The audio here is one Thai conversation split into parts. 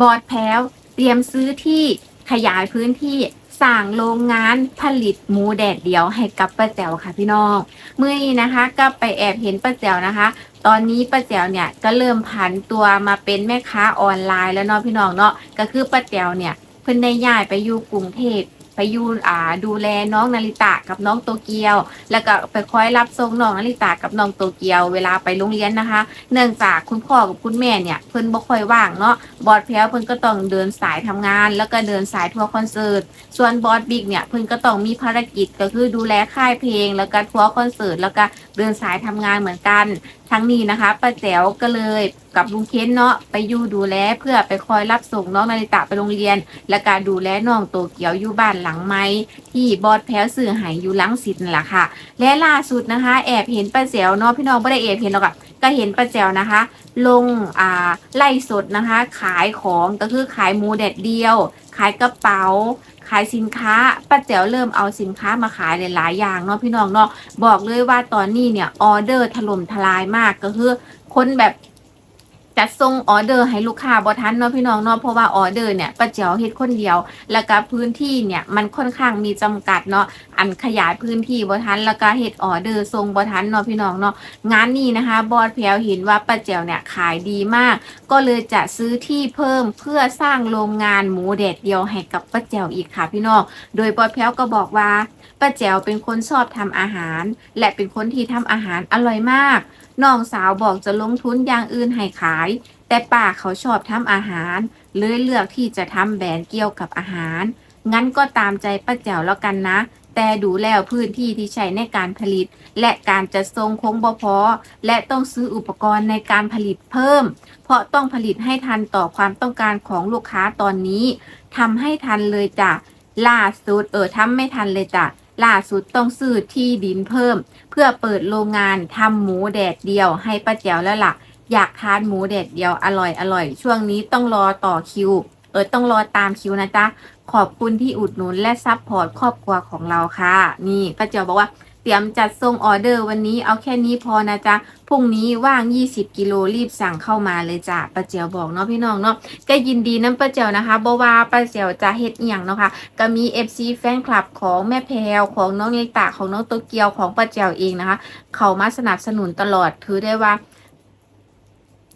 บอดแพ้ว เตรียมซื้อที่ขยายพื้นที่สร้างโรงงานผลิตหมูแดดเดียวให้กับป้าแจ๋วค่ะพี่น้องเมื่อนี้นะคะ ก็ไปแอบเห็นป้าแจ๋วนะคะ ตอนนี้ป้าแจ๋วเนี่ยก็เริ่มผันตัวมาเป็นแม่ค้าออนไลน์แล้วเนาะพี่น้องเนาะก็คือป้าแจ๋วเนี่ยเพิ่นได้ย้ายไปอยู่กรุงเทพ ไปอยู่อ่าดูแลน้องนาริตะกับน้องโตเกียว แล้วก็ไปคอยรับส่งน้องนาริตะกับน้องโตเกียวเวลาไปโรงเรียนนะคะ เนื่องจากคุณพ่อกับคุณแม่เนี่ยเพิ่นบ่ค่อยว่างเนาะบอดแพ้วเพิ่นก็ต้องเดินสายทำงาน แล้วก็เดินสายทัวร์คอนเสิร์ตส่วนบอสบิ๊กเนี่ยเพิ่นก็ต้องมีภารกิจก็คือดูแลค่ายเพลง แล้วก็ทัวร์คอนเสิร์ตแล้วก็เดินสายทำงานเหมือนกัน ทั้งนี้นะคะป้าแจ๋วก็เลย กับลุงเค้นเนาะไปอยู่ดูแลเพื่อไปคอยรับส่งน้องนาริตะไปโรงเรียน และการดูแลน้องโตเกียวอยู่บ้านหลังไม้ที่บอสแพ้วสื่อหายอยู่หลังสิทธิ์นั่นแหละค่ะ และล่าสุดนะคะ แอบเห็นป้าแจ๋วเนาะพี่น้องไม่ได้แอบเห็นหรอกอะก็เห็นป้าแจ๋วนะคะ ลงอ่าไล่สดนะคะ ขายของก็คือขายหมูแดดเดียว ขายกระเป๋าขายสินค้าป้าแจ๋วเริ่มเอาสินค้ามาขายหลายๆอย่างเนาะพี่น้องเนาะบอกเลยว่าตอนนี้เนี่ยออเดอร์ถล่มทลายมากก็คือคนแบบ จัดส่งออเดอร์ให้ลูกค้าบ่ทันเนาะพี่น้องเนาะเพราะว่าออเดอร์เนี่ยป้าแจ๋วเฮ็ดคนเดียว แล้วก็พื้นที่เนี่ยมันค่อนข้างมีจำกัดเนาะอันขยายพื้นที่บ่ทันแล้วก็เฮ็ดออเดอร์ส่งบ่ทันเนาะพี่น้องเนาะงานนี้นะคะ บอสแพรวเห็นว่าป้าแจ๋วเนี่ยขายดีมาก ก็เลยจะซื้อที่เพิ่มเพื่อสร้างโรงงานหมูแดดเดียวให้กับป้าแจ๋วอีกค่ะพี่น้องโดยบอสแพรวก็บอกว่า ป้าแจ๋วเป็นคนชอบทำอาหาร และเป็นคนที่ทำอาหารอร่อยมาก น้องสาวบอกจะลงทุนอย่างอื่นให้ขาย แต่ป้าเขาชอบทำอาหาร เลยเลือกที่จะทำแบรนด์เกี่ยวกับอาหาร งั้นก็ตามใจป้าแจ๋วแล้วกันนะ แต่ดูแล้วพื้นที่ที่ใช้ในการผลิต และการจัดทรงคงบ่พอ และต้องซื้ออุปกรณ์ในการผลิตเพิ่ม เพราะต้องผลิตให้ทันต่อความต้องการของลูกค้าตอนนี้ทำให้ทันเลยจ้ะล่าสุดเออทำไม่ทันเลยจ้ะ ล่าสุดต้องซื้อที่ดินเพิ่ม เพื่อเปิดโรงงานทำหมูแดดเดียวให้ป้าแจ๋วแล้วล่ะ อยากทานหมูแดดเดียวอร่อยอร่อยช่วงนี้ต้องรอต่อคิว เออต้องรอตามคิวนะจ๊ะขอบคุณที่อุดหนุนและซัพพอร์ตครอบครัวของเราค่ะ นี่ป้าเจียวบอกว่า เตรียมจัดส่งออเดอร์วันนี้เอาแค่นี้พอนะจ๊ะพรุ่งนี้ว่าง 20 กิโลรีบสั่งเข้ามาเลยจ้ะป้าเจียวบอกเนาะพี่น้องเนาะก็ยินดีน้ำป้าเจียวนะคะบ่ว่าป้าเจียวจะเฮ็ดอีหยังเนาะค่ะก็มี FC แฟนคลับของแม่แพรวของน้องเนตาของน้องโตเกียวของป้าเจียวเองนะคะ เขามาสนับสนุนตลอดถือได้ว่า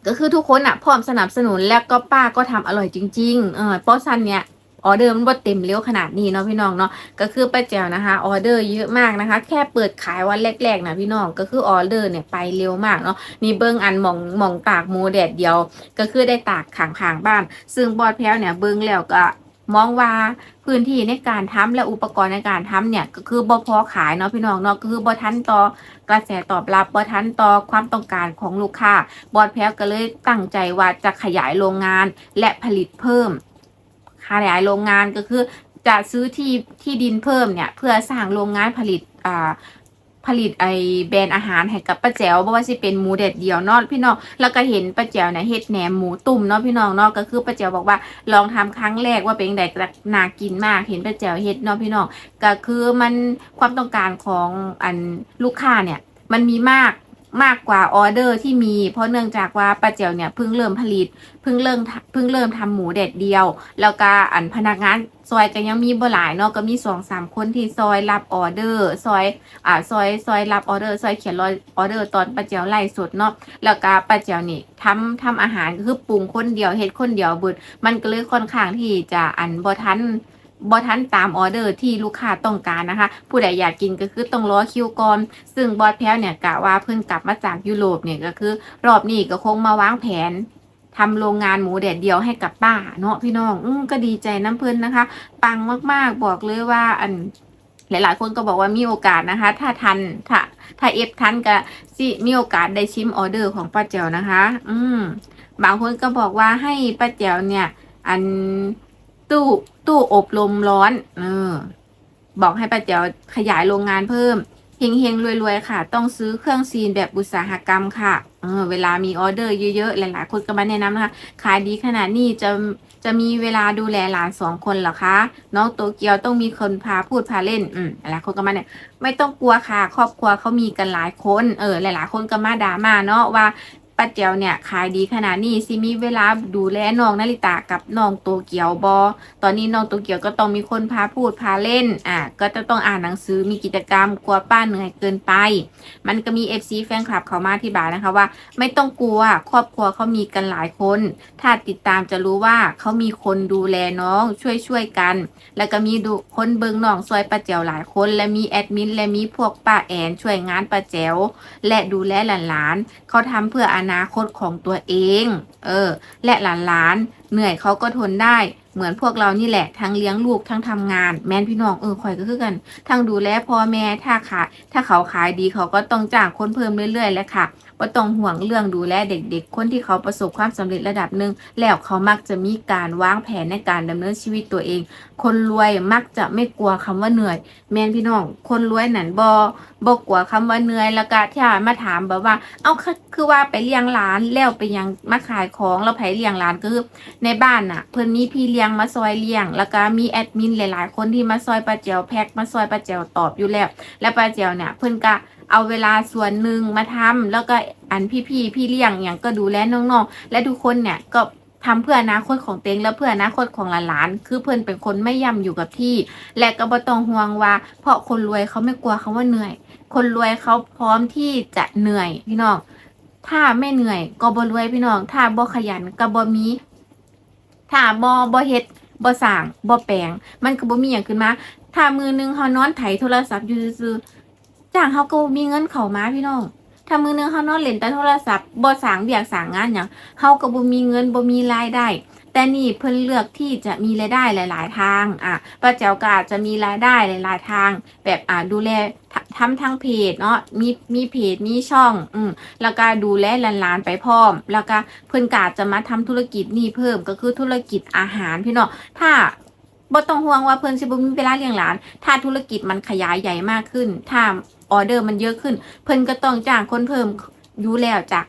ก็คือทุกคนอะพร้อมสนับสนุนแล้วก็ป้าก็ทำอร่อยจริง ๆ เออเพราะซันเนี่ย ออเดอร์มันบ่เต็มเร็วขนาดนี้เนาะพี่น้องเนาะก็คือป้าแจวนะคะออเดอร์เยอะมากนะคะ แค่เปิดขายวันแรกๆนะพี่น้องก็คือออเดอร์เนี่ยไปเร็วมากเนาะนี่เบิ้งอันมองมองตากมูแดดเดียว ก็คือได้ตากขางๆบ้าน ซึ่งบอดแพ้วเนี่ยเบิ้งแล้วก็มองว่าพื้นที่ในการทำและอุปกรณ์ในการทำเนี่ยก็คือบ่พอขายเนาะพี่น้องเนาะก็คือบ่ทันต่อกระแสตอบรับบ่ทันต่อความต้องการของลูกค้าบอดแพ้วก็เลยตั้งใจว่าจะขยายโรงงานและผลิตเพิ่ม ขยายโรงงานก็คือจะซื้อที่ที่ดินเพิ่มเนี่ย เพื่อสร้างโรงงานผลิตอ่าผลิตไอแบรนด์อาหารให้กับป้าแจ๋วบ่ว่าสิเป็นหมูแดดเดียวเนาะพี่น้องแล้วก็เห็นป้าแจ๋วเนี่ยเฮ็ดแหนมหมูตุ่มเนาะพี่น้องเนาะก็คือป้าแจ๋วบอกว่าลองทำครั้งแรกว่าเป็นไงก็น่ากินมากเห็นป้าแจ๋วเฮ็ดเนาะพี่น้องก็คือมันความต้องการของอันลูกค้าเนี่ย มันมีมาก มากกว่าออเดอร์ที่มี เพราะเนื่องจากว่าป้าเจียวเนี่ยเพิ่งเริ่มผลิตเพิ่งเริ่มเพิ่งเริ่มทำหมูแดดเดียว แล้วก็อันพนักงานซอยก็ยังมีบ่หลายเนาะก็มีสองสามคนที่ซอยรับออเดอร์ซอยอ่าซอยซอยรับออเดอร์ซอยเขียนรอยออเดอร์ตอนป้าเจียวไล่สดเนาะแล้วก็ป้าเจียวนี่ทำทำอาหารคือปรุงคนเดียวเฮ็ดคนเดียวบิดมันก็เลยค่อนข้างที่จะอันบ่ทัน บอทันตามออเดอร์ที่ลูกค้าต้องการนะคะ ผู้ใดอยากกินก็คือต้องรอคิวก่อน ซึ่งบอสแพ้วเนี่ยกะว่าเพิ่งกลับมาจากยุโรปเนี่ยก็คือ รอบนี้ก็คงมาวางแผนทำโรงงานหมูแดดเดียวให้กับป้าเนาะพี่น้องอืก็ดีใจน้ำเพิ่นนะคะ ปังมากๆบอกเลยว่าอันหลายๆ คนก็บอกว่ามีโอกาสนะคะ ถ้าทันถ้าถ้าเอฟทันก็สิมีโอกาสได้ชิมออเดอร์ของป้าเจียวนะคะ อืมบางคนก็บอกว่าให้ป้าเจียวเนี่ย อัน ตู้ตู้อบลมร้อน เออ บอกให้ป้าเจียวขยายโรงงานเพิ่มเฮงเฮงๆรวยๆ ค่ะ ต้องซื้อเครื่องซีนแบบอุตสาหกรรมค่ะ เออ เวลามีออเดอร์เยอะๆ หลายๆ คนก็มาแนะนำนะคะ ขายดีขนาดนี้จะจะมีเวลาดูแลหลานสองคนเหรอคะ น้องโตเกียวต้องมีคนพาพูดพาเล่น อืมหลายคนก็มาเนี่ย ไม่ต้องกลัวค่ะ ครอบครัวเขามีกันหลายคน เออ หลายๆ คนก็มาด่ามาเนาะว่า ป้าแจ๋วเนี่ยขายดีขนาดนี้สิมีเวลาดูแลน้องนาริตากับน้องโตเกียวบอ ตอนนี้น้องโตเกียวก็ต้องมีคนพาพูดพาเล่น อะก็จะต้องอ่านหนังสือมีกิจกรรมกลัวป้าเหนื่อยเกินไป มันก็มี FC แฟนคลับเขามาที่บายนะคะว่า ไม่ต้องกลัวครอบครัวเขามีกันหลายคน ถ้าติดตามจะรู้ว่าเขามีคนดูแลน้องช่วยช่วยๆกัน แล้วก็มีดูคนเบิงน้องซอยป้าแจ๋วหลายคน และมีแอดมินและมีพวกป้าแอนช่วยงานป้าแจ๋วและดูแลหลานๆเขาทำเพื่ออนานาคตของตัวเอง เออ และหลานๆ เหนื่อยเขาก็ทนได้ เหมือนพวกเรานี่แหละ ทั้งเลี้ยงลูก ทั้งทำงาน แม่นพี่น้อง เออคอยก็คือกัน ทั้งดูแลพ่อแม่ ถ้าขาย ถ้าเขาขายดีเขาก็ต้องจ้างคนเพิ่มเรื่อยๆ แหละค่ะ ว่าต้องห่วงเรื่องดูแลเด็กๆ คนที่เขาประสบความสำเร็จระดับหนึ่งแล้วเขามักจะมีการวางแผนในการดำเนินชีวิตตัวเอง คนรวยมักจะไม่กลัวคำว่าเหนื่อย แม่นพี่น้อง คนรวยนั่นบอบกลัวคำว่าเหนื่อยแล้วก็ที่มาถามแบบว่า เอาคือว่าไปเลี้ยงหลานแล้วไปยังมาขายของแล้วไผเลี้ยงหลานก็คือในบ้านน่ะ เพิ่นมีพี่เลี้ยงมาซอยเลี้ยง แล้วก็มีแอดมินหลายๆ คนที่มาซอยป้าแจวแพ็คมาซอยป้าแจวตอบอยู่แล้ว และป้าแจวเนี่ยเพิ่นก็ เอาเวลาส่วนหนึ่งมาทำแล้วก็อันพี่ๆพี่เลี้ยงอย่างก็ดูแลน้องๆและทุกคนเนี่ยก็ทำเพื่ออนาคตของเต็งและเพื่ออนาคตของหลานๆคือเพิ่อนเป็นคนไม่ย่ำอยู่กับที่ และก็บ่ต้องห่วงว่า เพราะคนรวยเขาไม่กลัวคำว่าเหนื่อย คนรวยเขาพร้อมที่จะเหนื่อยพี่น้องถ้าไม่เหนื่อยก็บ่รวยพี่น้อง ถ้าบ่ขยันก็บ่มีถ้าบ่บ่เฮ็ดบ่สร้างบ่แปลง มันก็บ่มีหยังขึ้นมา ถ้ามือหนึงเฮานอนไถโทรศัพท์อยู่ซื่อ จ้างเฮาก็มีเงินเข้ามาพี่น้องถ้ามือหนึงเฮานอนเล่นแต่โทรศัพท์บ่สางเวียกสางงานหยังเฮาก็บ่มีเงินบ่มีรายได้ แต่นี่เพิ่นเลือกที่จะมีรายได้หลาย ๆ ทางอะป้าแจ๋วก็อาจจะมีรายได้หลาย ๆ ทาง แบบอ่าดูแลททำทางเพจเนาะมีมีเพจมีช่องอืมแล้วก็ดูแลหลานๆไปพร้อม แล้วก็เพิ่นกาจะมาทำธุรกิจนี่เพิ่มก็คือธุรกิจอาหารพี่น้องถ้า บ่ต้องห่วงว่าเพิ่นสิบ่มีเวลาเลี้ยงหลาน ถ้าธุรกิจมันขยายใหญ่มากขึ้น ถ้าออเดอร์มันเยอะขึ้น เพิ่นก็ต้องจ้างคนเพิ่มอยู่แล้วจาก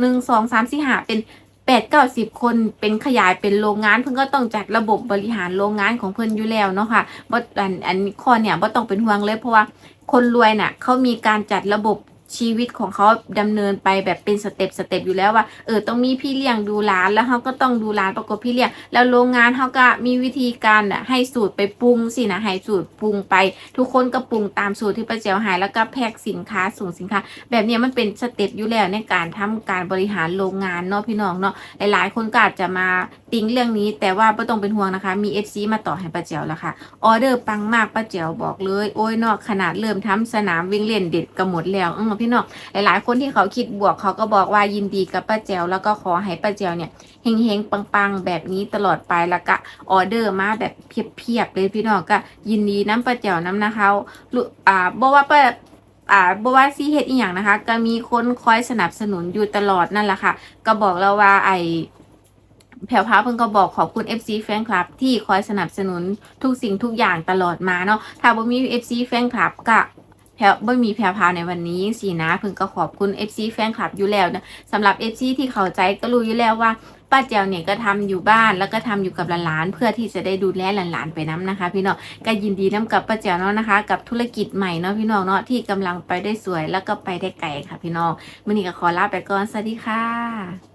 หนึ่งสองสามสี่ห้าเป็นแปดเก้าสิบคนเป็นขยายเป็นโรงงาน เพิ่นก็ต้องจัดระบบบริหารโรงงานของเพิ่นอยู่แล้วเนาะค่ะบ่อันอันข้อเนี่ยบ่ต้องเป็นห่วงเลยเพราะว่าคนรวยน่ะเขามีการจัดระบบ ชีวิตของเขาดำเนินไปแบบเป็นสเต็ปสเต็ปอยู่แล้วว่าเออต้องมีพี่เลี้ยงดูหลานแล้วเขาก็ต้องดูหลานประกบพี่เลี้ยงแล้วโรงงานเขาก็มีวิธีการน่ะให้สูตรไปปรุงสินะให้สูตรปรุงไป ทุกคนก็ปรุงตามสูตรที่ป้าแจ๋วหายแล้วก็แพ็คสินค้าส่งสินค้า แบบนี้มันเป็นสเต็ปอยู่แล้วในการทำการบริหารโรงงานเนาะพี่น้องเนาะหลายๆ คนก็อาจจะมาติ้งเรื่องนี้ แต่ว่าไม่ต้องเป็นห่วงนะคะ มี FC มาต่อให้ป้าแจ๋วแล้วค่ะออเดอร์ปังมากป้าแจ๋วบอกเลย โอ้ยเนอกขนาดเริ่มทำสนามวิ่งเล่นเด็ดก็หมดแล้วเออพน้องหลายๆคนที่เขาคิดบวกเขาก็บอกว่ายินดีกับป้าแจวแล้วก็ขอให้ป้าแจวเนี่ยเฮงๆปังๆ แบบนี้ตลอดไปแล้วก็ออเดอร์มาแบบเพียบๆเลยพี่น้องก็ยินดีน้ำป้าแจวน้ำนะคะลุอ่าบอกว่าป้าอ่าบว่าซีเฮ็ดอีหยังนะคะ ก็มีคนคอยสนับสนุนอยู่ตลอดนั่นแหละค่ะ ก็บอกเราว่าไอแผ่วพราเพิ่นก็บอกขอบคุณ FC แฟนคลับ ที่คอยสนับสนุนทุกสิ่งทุกอย่างตลอดมาเนาะถ้าบ่มี FC แฟนคลับก็ แผ่วบ่มีแผ่วพาวในวันนี้สินะเพิ่นก็ขอบคุณ FC แฟนคลับอยู่แล้วนะสำหรับ FC ที่เข้าใจก็รู้อยู่แล้วว่าป้าแจวเนี่ยก็ทำอยู่บ้านแล้วก็ทำอยู่กับหลานๆเพื่อที่จะได้ดูแลหลานๆไปน้ำนะคะ พี่น้องก็ยินดีน้ำกับป้าแจวเนาะนะคะ กับธุรกิจใหม่เนาะพี่น้องเนาะที่กำลังไปได้สวยแล้วก็ไปได้ไกลค่ะพี่น้องมื่อนี้ก็ขอลาไปก่อนสวัสดีค่ะ